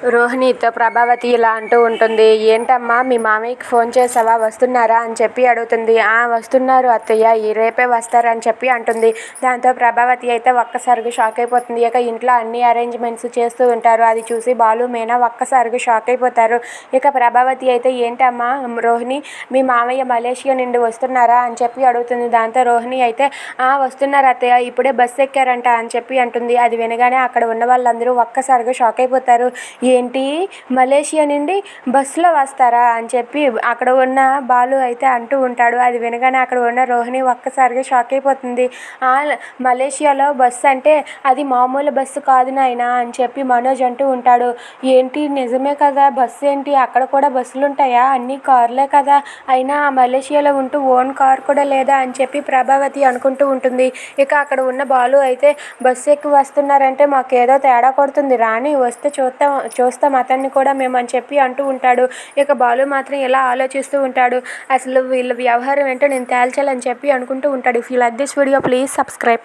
రోహిణితో ప్రభావతి ఇలా అంటూ ఉంటుంది ఏంటమ్మా మీ మామయ్యకి ఫోన్ చేసావా? వస్తున్నారా? అని చెప్పి అడుగుతుంది. ఆ వస్తున్నారు అత్తయ్య ఈ రేపే వస్తారని చెప్పి అంటుంది. దాంతో ప్రభావతి అయితే ఒక్కసారిగా షాక్ అయిపోతుంది. ఇక ఇంట్లో అన్ని అరేంజ్మెంట్స్ చేస్తూ ఉంటారు. అది చూసి బాలు మీనా ఒక్కసారిగా షాక్ అయిపోతారు. ఇక ప్రభావతి అయితే ఏంటమ్మా రోహిణి మీ మామయ్య మలేషియా నుండి వస్తున్నారా? అని చెప్పి అడుగుతుంది. దాంతో రోహిణి అయితే ఆ వస్తున్నారు అత్తయ్య ఇప్పుడే బస్సు ఎక్కారంట అని చెప్పి అంటుంది. అది వినగానే అక్కడ ఉన్న వాళ్ళందరూ ఒక్కసారిగా షాక్ అయిపోతారు. ఏంటి? మలేషియా నుండి బస్సులో వస్తారా? అని చెప్పి అక్కడ ఉన్న బాలు అయితే అంటూ ఉంటాడు. అది వినగానే అక్కడ ఉన్న రోహిణి ఒక్కసారిగా షాక్ అయిపోతుంది. మలేషియాలో బస్సు అంటే అది మామూలు బస్సు కాదు నాయనా అని చెప్పి మనోజ్ అంటూ ఉంటాడు. ఏంటి? నిజమే కదా. బస్సు ఏంటి? అక్కడ కూడా బస్సులు ఉంటాయా? అన్ని కార్లే కదా. అయినా ఆ మలేషియాలో ఉంటూ ఓన్ కార్ కూడా లేదా అని చెప్పి ప్రభావతి అనుకుంటూ ఉంటుంది. ఇక అక్కడ ఉన్న బాలు అయితే బస్సు ఎక్కి వస్తున్నారంటే మాకేదో తేడా కొడుతుంది. రాని వస్తే చూస్తాం చూస్తాం అతన్ని కూడా మేము అని చెప్పి అంటూ ఉంటాడు. ఇక బాలు మాత్రం ఇలా ఆలోచిస్తూ ఉంటాడు. అసలు వీళ్ళ వ్యవహారం ఏంటో నేను తేల్చాలని చెప్పి అనుకుంటూ ఉంటాడు. If you like this video please subscribe